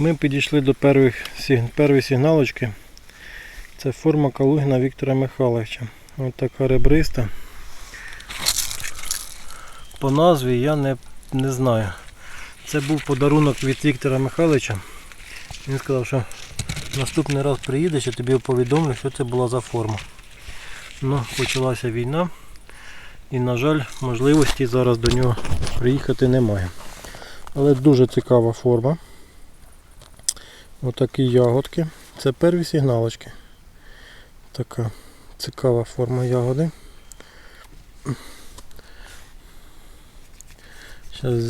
Ми підійшли до перших, першої сигналочки. Це форма Калугіна Віктора Михайловича. Ось така ребриста. По назві я не, не знаю. Це був подарунок від Віктора Михайловича. Він сказав, що наступний раз приїдеш, я тобі повідомлю, що це була за форма. Ну, почалася війна. І, на жаль, можливості зараз до нього приїхати немає. Але дуже цікава форма. Отакі ягодки. Це перві сигналочки. Така цікава форма ягоди. Зараз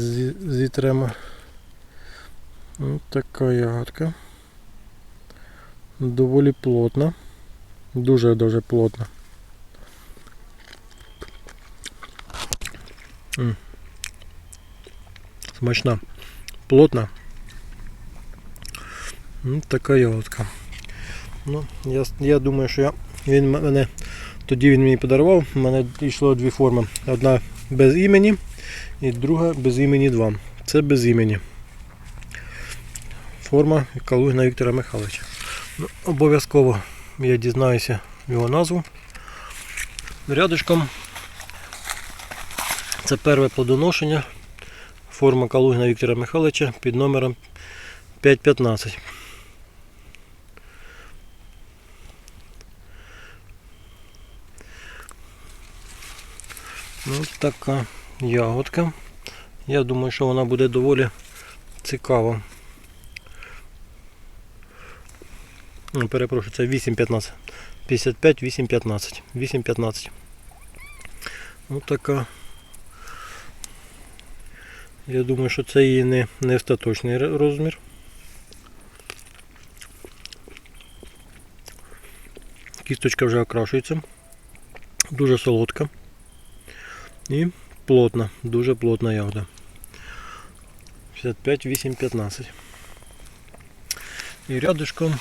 зітремо. Ось така ягодка. Доволі плотна. Дуже-дуже плотна. Смачна. Плотна. М, Така ягодка. Ну, я, я думаю, що я, він мене тоді він мені подарував. У мене йшло дві форми. Одна без імені і друга без імені 2. Це без імені. Форма Калугіна Віктора Михайловича. Ну, обов'язково я дізнаюся його назву. Рядышком це перше плодоношення. Форма Калугіна Віктора Михайловича під номером 515. Ось така ягодка. Я думаю, що вона буде доволі цікава. Ну, Перепрошую, це 8.15. 55, 8.15. 8.15. Ось така. Я думаю, що це її не, не остаточний розмір. Кісточка вже окрашується. Дуже солодка. І плотна, дуже плотна ягода. 55, 8, 15. І рядышком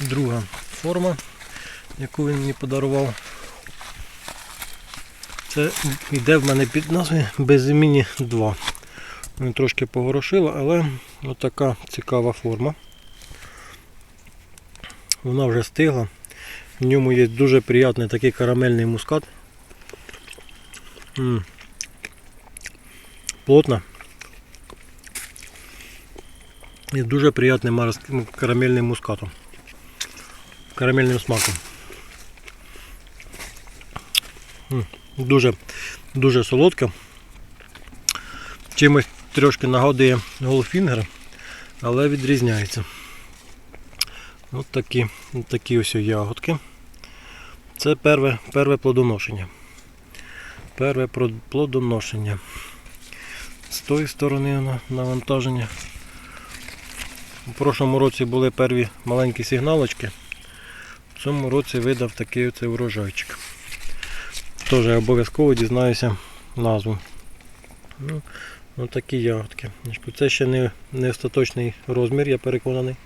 друга форма, яку він мені подарував. Це йде в мене під назвою Безіміні 2. Він трошки погорошила, але отака цікава форма. Вона вже стигла. В ньому є дуже приятний такий карамельний мускат. М. Плотно. І дуже приятним марс- карамельним мускатом. Карамельним смаком. М. Дуже, дуже солодка. Чимось трошки нагадує голфінгер, але відрізняється. Ось такі, такі ось ягодки. Це перве, перве плодоношення. Перве плодоношення. З тої сторони навантаження. У прошлому році були перві маленькі сигналочки. В цьому році видав такий оцей урожайчик. Теж обов'язково дізнаюся назву. Ну, ось такі ягодки. Це ще не, не остаточний розмір, я переконаний.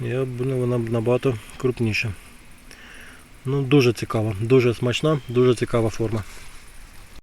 Я думаю, вона набагато крупніша. Ну, дуже цікава, дуже смачна, дуже цікава форма.